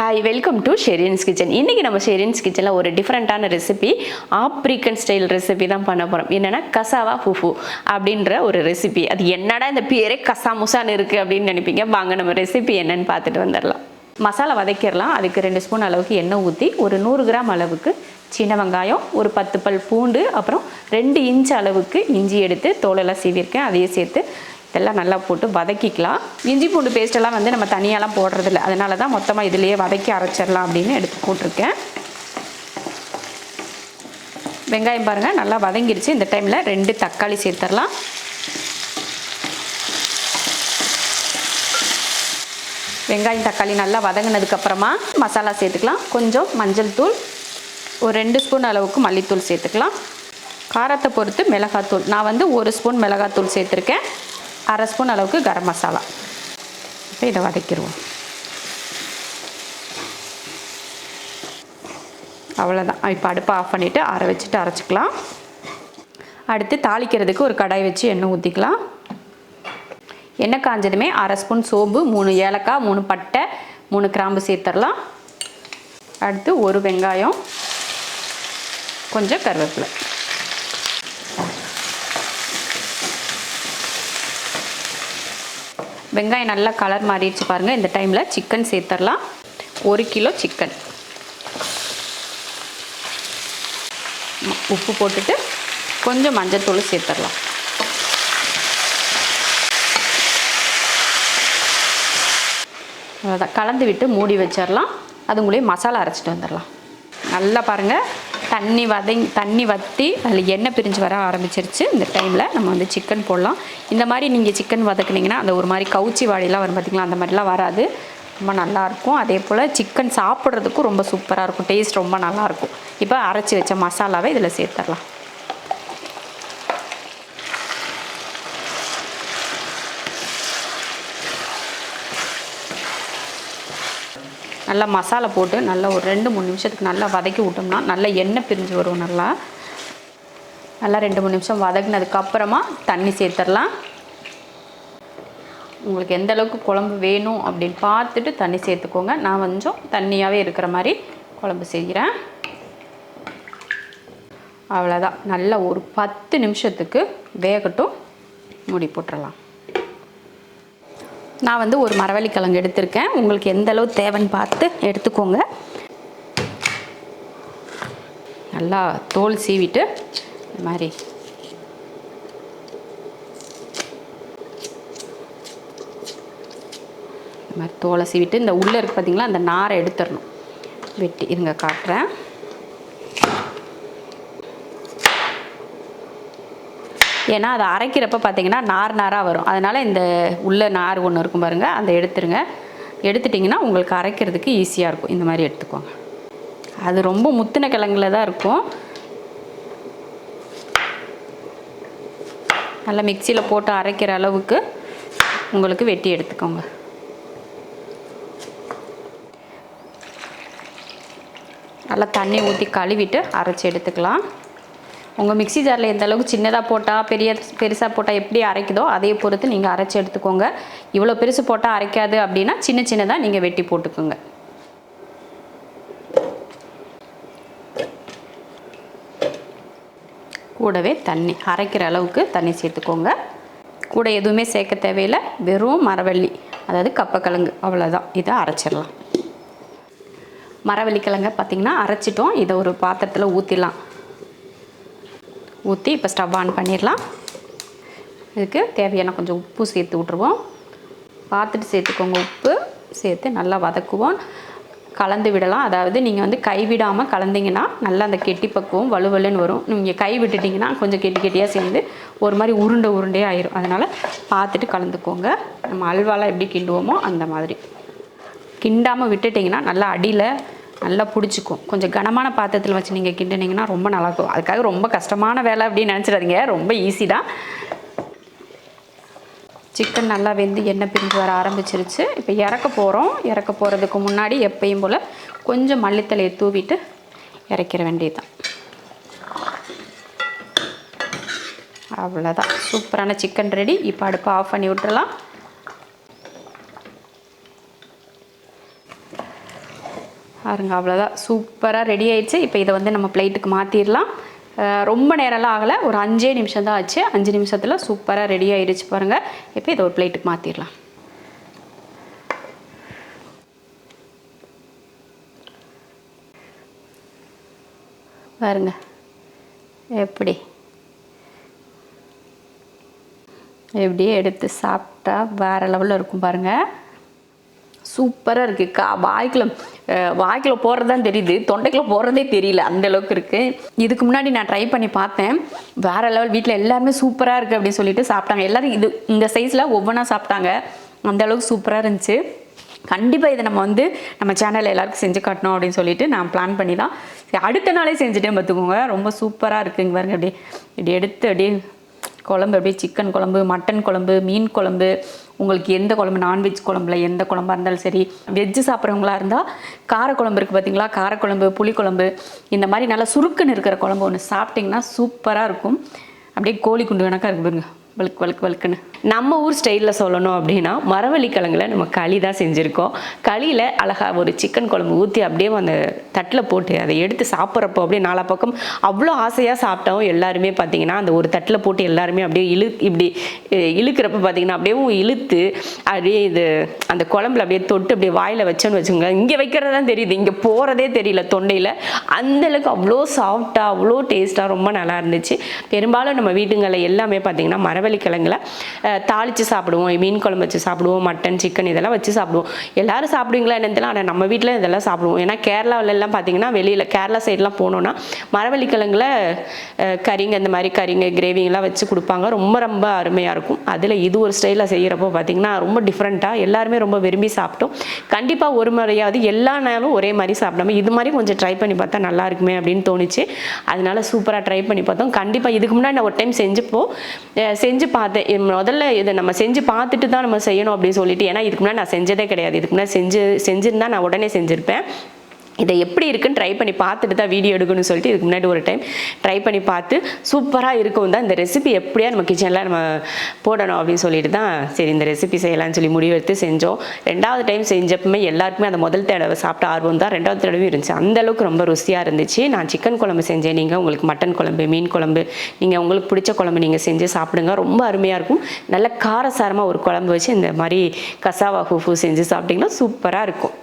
Hi welcome to Sheriyan's kitchen இன்றைக்கி நம்ம ஷெரியன்ஸ் கிச்சனில் ஒரு டிஃப்ரெண்ட்டான ரெசிபி ஆப்ரிக்கன் ஸ்டைல் ரெசிபி தான் பண்ண போகிறோம் என்னென்னா கசாவா ஃபுஃபு அப்படின்ற ஒரு ரெசிபி அது என்னடா இந்த பேரே கசா முசான்னு இருக்குது அப்படின்னு நினைப்பீங்க. வாங்க நம்ம ரெசிபி என்னன்னு பார்த்துட்டு வந்துடலாம். மசாலா வதக்கிடலாம். அதுக்கு ரெண்டு ஸ்பூன் அளவுக்கு எண்ணெய் ஊற்றி ஒரு நூறு கிராம் அளவுக்கு சின்ன வெங்காயம் ஒரு பத்து பல் பூண்டு அப்புறம் ரெண்டு இன்ச் அளவுக்கு இஞ்சி எடுத்து தோலெல்லாம் சீவிருக்கேன் அதையே சேர்த்து இதெல்லாம் நல்லா போட்டு வதக்கிக்கலாம். இஞ்சி பூண்டு பேஸ்ட்டெல்லாம் வந்து நம்ம தனியாலாம் போடுறதில்ல. அதனால தான் மொத்தமாக இதுலேயே வதக்கி அரைச்சிடலாம் அப்படின்னு எடுத்து போட்டிருக்கேன். வெங்காயம் பாருங்கள் நல்லா வதங்கிடுச்சு இந்த டைமில் ரெண்டு தக்காளி சேர்த்துடலாம். வெங்காயம் தக்காளி நல்லா வதங்கினதுக்கப்புறமா மசாலா சேர்த்துக்கலாம். கொஞ்சம் மஞ்சள் தூள் ஒரு ரெண்டு ஸ்பூன் அளவுக்கு மல்லித்தூள் சேர்த்துக்கலாம். காரத்தை பொறுத்து மிளகாத்தூள். நான் வந்து ஒரு ஸ்பூன் மிளகாத்தூள் சேர்த்துருக்கேன். அரை ஸ்பூன் அளவுக்கு கரம் மசாலா. இப்போ இதை வதக்கிடுவோம் அவ்வளோதான் இப்போ அடுப்பை ஆஃப் பண்ணிவிட்டு அரை வச்சுட்டு அரைச்சிக்கலாம். அடுத்து தாளிக்கிறதுக்கு ஒரு கடாய் வச்சு எண்ணெய் ஊற்றிக்கலாம் எண்ணெய் காஞ்சதுமே அரை ஸ்பூன் சோம்பு மூணு ஏலக்காய் மூணு பட்டை மூணு கிராம்பு சேர்த்துடலாம் அடுத்து ஒரு வெங்காயம் கொஞ்சம் கருவேப்பிலை. வெங்காயம் நல்லா கலர் மாறிடுச்சு பாருங்கள் இந்த டைமில் சிக்கன் சேர்த்துடலாம். ஒரு கிலோ சிக்கன் உப்பு போட்டுட்டு கொஞ்சம் மஞ்சத்தூள் சேர்த்துடலாம். அவ்வளோதான் கலந்து விட்டு மூடி வச்சிடலாம். அதுங்களே மசாலா அரைச்சிட்டு வந்துடலாம். நல்லா பாருங்கள் தண்ணி வதங்கி தண்ணி வற்றி அதில் எண்ணெய் பிரிஞ்சு வர ஆரம்பிச்சிருச்சு. இந்த டைமில் நம்ம வந்து சிக்கன் போடலாம். இந்த மாதிரி நீங்கள் சிக்கன் வதக்குனீங்கன்னா அந்த ஒரு மாதிரி கவுச்சி வாடிலாம் வரும் பார்த்திங்களா அந்த மாதிரிலாம் வராது. ரொம்ப நல்லாயிருக்கும் அதே போல் சிக்கன் சாப்பிட்றதுக்கும் ரொம்ப சூப்பராக இருக்கும். டேஸ்ட் ரொம்ப நல்லாயிருக்கும் இப்போ அரைச்சி வச்ச மசாலாவை இதில் சேர்த்துடலாம். நல்லா மசாலா போட்டு நல்லா ஒரு ரெண்டு மூணு நிமிஷத்துக்கு நல்லா வதக்கி விட்டோம்னா நல்லா எண்ணெய் பிரிஞ்சு வரும் நல்லா. நல்லா ரெண்டு மூணு நிமிஷம் வதக்குனதுக்கப்புறமா தண்ணி சேர்த்துடலாம். உங்களுக்கு எந்த அளவுக்கு குழம்பு வேணும் அப்படின்னு பார்த்துட்டு தண்ணி சேர்த்துக்கோங்க. நான் கொஞ்சம் தண்ணியாகவே இருக்கிற மாதிரி குழம்பு செய்கிறேன். அவ்வளோதான் நல்லா ஒரு பத்து நிமிஷத்துக்கு வேகட்டும். மூடி போட்டுடலாம். நான் வந்து ஒரு மரவள்ளி கிழங்கு எடுத்திருக்கேன். உங்களுக்கு எந்த அளவு தேவைன்னு பார்த்து எடுத்துக்கோங்க. நல்லா தோல் சீவிட்டு இந்த மாதிரி. இந்த மாதிரி தோலை சீவிட்டு இந்த உள்ளே இருக்கு பார்த்தீங்களா அந்த நாரை எடுத்துடணும். வெட்டி இருங்க காட்டுறேன். ஏன்னா அதை அரைக்கிறப்ப பார்த்தீங்கன்னா நார் நாராக வரும். அதனால் இந்த உள்ள நார் ஒன்று இருக்கும் பாருங்கள் அதை எடுத்துருங்க. எடுத்துட்டிங்கன்னா உங்களுக்கு அரைக்கிறதுக்கு ஈஸியாக இருக்கும். இந்த மாதிரி எடுத்துக்கோங்க. அது ரொம்ப முத்தின கிழங்குல தான் இருக்கும். நல்லா மிக்சியில் போட்டு அரைக்கிற அளவுக்கு உங்களுக்கு வெட்டி எடுத்துக்கோங்க. நல்லா தண்ணி ஊற்றி கழுவிட்டு அரைச்சி எடுத்துக்கலாம். உங்கள் மிக்ஸி ஜாரில் எந்த அளவுக்கு சின்னதாக போட்டால் பெரிய பெருசாக போட்டால் எப்படி அரைக்குதோ அதே பொறுத்து நீங்கள் அரைச்சி எடுத்துக்கோங்க. இவ்வளோ பெருசு போட்டால் அரைக்காது அப்படின்னா சின்ன சின்னதாக நீங்கள் வெட்டி போட்டுக்கோங்க. கூடவே தண்ணி அரைக்கிற அளவுக்கு தண்ணி சேர்த்துக்கோங்க. கூட எதுவுமே சேர்க்க தேவையில்லை வெறும் மரவள்ளி அதாவது கப்பக்கிழங்கு அவ்வளோதான் இதை அரைச்சிடலாம். மரவள்ளி கிழங்க பார்த்திங்கன்னா அரைச்சிட்டோம். இதை ஒரு பாத்திரத்தில் ஊற்றிடலாம் ஊற்றி இப்போ ஸ்டவ் ஆன் பண்ணிடலாம். இதுக்கு தேவையான கொஞ்சம் உப்பு சேர்த்து விட்ருவோம் பார்த்துட்டு சேர்த்துக்கோங்க உப்பு. சேர்த்து நல்லா வதக்குவோம். கலந்து விடலாம். அதாவது நீங்கள் வந்து கைவிடாமல் கலந்தீங்கன்னா நல்லா அந்த கெட்டி பக்குவம் வலுவலுன்னு வரும். நீங்கள் கை விட்டுட்டிங்கன்னா கொஞ்சம் கெட்டி கெட்டியாக சேர்ந்து ஒரு மாதிரி உருண்டை உருண்டே ஆயிரும். அதனால் பார்த்துட்டு கலந்துக்கோங்க. நம்ம அல்வாலாம் எப்படி கிண்டுவோமோ அந்த மாதிரி. கிண்டாமல் விட்டுட்டிங்கன்னா நல்லா அடியில் நல்லா பிடிச்சிக்கும். கொஞ்சம் கனமான பாத்திரத்தில் வச்சு நீங்கள் கிண்டினீங்கன்னா ரொம்ப நல்லாயிருக்கும் அதுக்காக ரொம்ப கஷ்டமான வேலை அப்படின்னு நினச்சிடாதீங்க. ரொம்ப ஈஸி தான். சிக்கன் நல்லா வெந்து எண்ணெய் பிரிஞ்சு வர ஆரம்பிச்சிருச்சு. இப்போ இறக்க போகிறோம் இறக்க போகிறதுக்கு முன்னாடி எப்பயும் போல் கொஞ்சம் மல்லித்தலையை தூவிட்டு இறக்கிற வேண்டியதுதான். அவ்வளோதான் சூப்பரான சிக்கன் ரெடி இப்போ அடுப்பை ஆஃப் பண்ணி விட்டுறலாம். பாருங்க அவ்வளோதான் சூப்பராக ரெடி ஆயிடுச்சு. இப்போ இதை வந்து நம்ம பிளேட்டுக்கு மாற்றிடலாம் ரொம்ப நேரம்லாம் ஆகலை. ஒரு அஞ்சே நிமிஷம் தான் ஆச்சு. அஞ்சு நிமிஷத்தில் சூப்பராக ரெடி ஆயிடுச்சு பாருங்கள் இப்போ இதை ஒரு பிளேட்டுக்கு மாற்றிடலாம் பாருங்க. எப்படி? எப்படியே எடுத்து சாப்பிட்டா வேற லெவலில் இருக்கும் பாருங்க. சூப்பராக இருக்குது கா வாய்க்குள்ள வாய்க்குள்ள போகிறது தான் தெரியுது. தொண்டைக்குள்ள போகிறதே தெரியல. அந்த அளவுக்கு இருக்குது இதுக்கு முன்னாடி நான் ட்ரை பண்ணி பார்த்தேன். வேற லெவல் வீட்டில் எல்லாருமே சூப்பராக இருக்குது அப்படின்னு சொல்லிட்டு சாப்பிட்டாங்க. எல்லாரும் இது இந்த சைஸில் ஒவ்வொன்றா சாப்பிட்டாங்க. அந்த அளவுக்கு சூப்பராக இருந்துச்சு. கண்டிப்பாக இதை நம்ம வந்து நம்ம சேனலில் எல்லாருக்கும் செஞ்சு காட்டணும் அப்படின்னு சொல்லிட்டு நான் பிளான் பண்ணி தான் சரி, அடுத்த நாளே செஞ்சுட்டேன் பார்த்துக்கோங்க. ரொம்ப சூப்பராக இருக்குங்க பாருங்க. அப்படியே இப்படி எடுத்து அப்படியே குழம்பு அப்படியே சிக்கன் குழம்பு மட்டன் குழம்பு மீன் குழம்பு உங்களுக்கு எந்த குழம்பு நான்வெஜ் குழம்புல எந்த குழம்பா இருந்தாலும் சரி வெஜ்ஜு சாப்பிட்றவங்களா இருந்தால் காரக்குழம்பு இருக்குது பார்த்தீங்களா காரக்குழம்பு புளிக்குழம்பு இந்த மாதிரி நல்லா சுருக்குன்னு இருக்கிற குழம்பு ஒன்று சாப்பிட்டிங்கன்னா சூப்பராக இருக்கும். அப்படியே கோழி குண்டு கணக்காக இருக்கு வழுக்கு வழுக்கு வழுக்குன்னு. நம்ம ஊர் ஸ்டைலில் சொல்லணும் அப்படின்னா மரவள்ளி கிழங்குல நம்ம களி தான் செஞ்சுருக்கோம். களியில் அழகாக ஒரு சிக்கன் குழம்பு ஊற்றி அப்படியே அந்த தட்டில் போட்டு அதை எடுத்து சாப்பிட்றப்போ அப்படியே நாலா பக்கம் அவ்வளோ ஆசையாக சாப்பிட்டோம். எல்லாருமே பார்த்தீங்கன்னா அந்த ஒரு தட்டில் போட்டு எல்லாருமே அப்படியே இழு இப்படி இழுக்கிறப்ப பார்த்தீங்கன்னா அப்படியே இழுத்து அப்படியே இது அந்த குழம்புல அப்படியே தொட்டு அப்படியே வாயில் வச்சோன்னு வச்சுக்கோங்க இங்கே வைக்கிறது தான் தெரியுது. இங்கே போகிறதே தெரியல தொண்டையில். அந்தளவுக்கு அவ்வளோ சாஃப்டாக அவ்வளோ டேஸ்ட்டாக ரொம்ப நல்லா இருந்துச்சு. பெரும்பாலும் நம்ம வீட்டுங்களில் எல்லாமே பார்த்தீங்கன்னா மர கிழங்குல தாளித்து சாப்பிடுவோம் மீன் குழம்பு வச்சு சாப்பிடுவோம் மட்டன் சிக்கன் இதெல்லாம் வச்சு சாப்பிடுவோம். எல்லாரும் சாப்பிடுவீங்களா என்னன்னு தெரியல ஆனால் நம்ம வீட்டில் இதெல்லாம் சாப்பிடுவோம். ஏன்னா கேரளாவிலலாம் பார்த்தீங்கன்னா வெளியில் கேரளா சைட்லாம் போனோன்னா மரவள்ளிக்கிழங்குல கறிங்க இந்த மாதிரி கறிங்க கிரேவிங்கெல்லாம் வச்சு கொடுப்பாங்க. ரொம்ப ரொம்ப அருமையாக இருக்கும். அதில் இது ஒரு ஸ்டைலில் செய்கிறப்போ பார்த்தீங்கன்னா ரொம்ப டிஃப்ரெண்ட்டாக எல்லாருமே ரொம்ப விரும்பி சாப்பிட்டோம். கண்டிப்பாக ஒரு முறையாவது எல்லா நேரமும் ஒரே மாதிரி சாப்பிடாம இது மாதிரி கொஞ்சம் ட்ரை பண்ணி பார்த்தா நல்லா இருக்குமே அப்படின்னு தோணுச்சு. அதனால சூப்பராக ட்ரை பண்ணி பார்த்தோம். கண்டிப்பாக இதுக்கு முன்னாடி நான் ஒரு டைம் செஞ்சுப்போம் அஹ் செஞ்சு பார்த்தேன். முதல்ல இதை நம்ம செஞ்சு பார்த்துட்டு தான் நம்ம செய்யணும் அப்படின்னு சொல்லிட்டு ஏன்னா இதுக்கு முன்னாடி நான் செஞ்சதே கிடையாது. இதுக்கு முன்னாடி செஞ்சு செஞ்சிருந்தா நான் உடனே செஞ்சுருப்பேன். இதை எப்படி இருக்குன்னு ட்ரை பண்ணி பார்த்துட்டு தான் வீடியோ எடுக்கணும்னு சொல்லிட்டு இதுக்கு முன்னாடி ஒரு டைம் ட்ரை பண்ணி பார்த்து சூப்பராக இருக்கும் தான். இந்த ரெசிபி எப்படியா நம்ம கிச்சனில் நம்ம போடணும் அப்படின்னு சொல்லிட்டு தான் சரி இந்த ரெசிபி செய்யலாம்னு சொல்லி முடிவெடுத்து செஞ்சோம். ரெண்டாவது டைம் செஞ்சப்பமே எல்லாருக்குமே அந்த முதல் தடவை சாப்பிட்ட ஆர்வம் தான். ரெண்டாவது தடவையும் இருந்துச்சு. அந்தளவுக்கு ரொம்ப ருசியாக இருந்துச்சு. நான் சிக்கன் குழம்பு செஞ்சேன். நீங்கள் உங்களுக்கு மட்டன் குழம்பு மீன் குழம்பு நீங்கள் உங்களுக்கு பிடிச்ச குழம்பு நீங்கள் செஞ்சு சாப்பிடுங்க. ரொம்ப அருமையாக இருக்கும். நல்ல காரசாரமாக ஒரு குழம்பு வச்சு இந்த மாதிரி கசாவா ஃபூஃபு செஞ்சு சாப்பிட்டிங்கன்னா சூப்பராக இருக்கும்.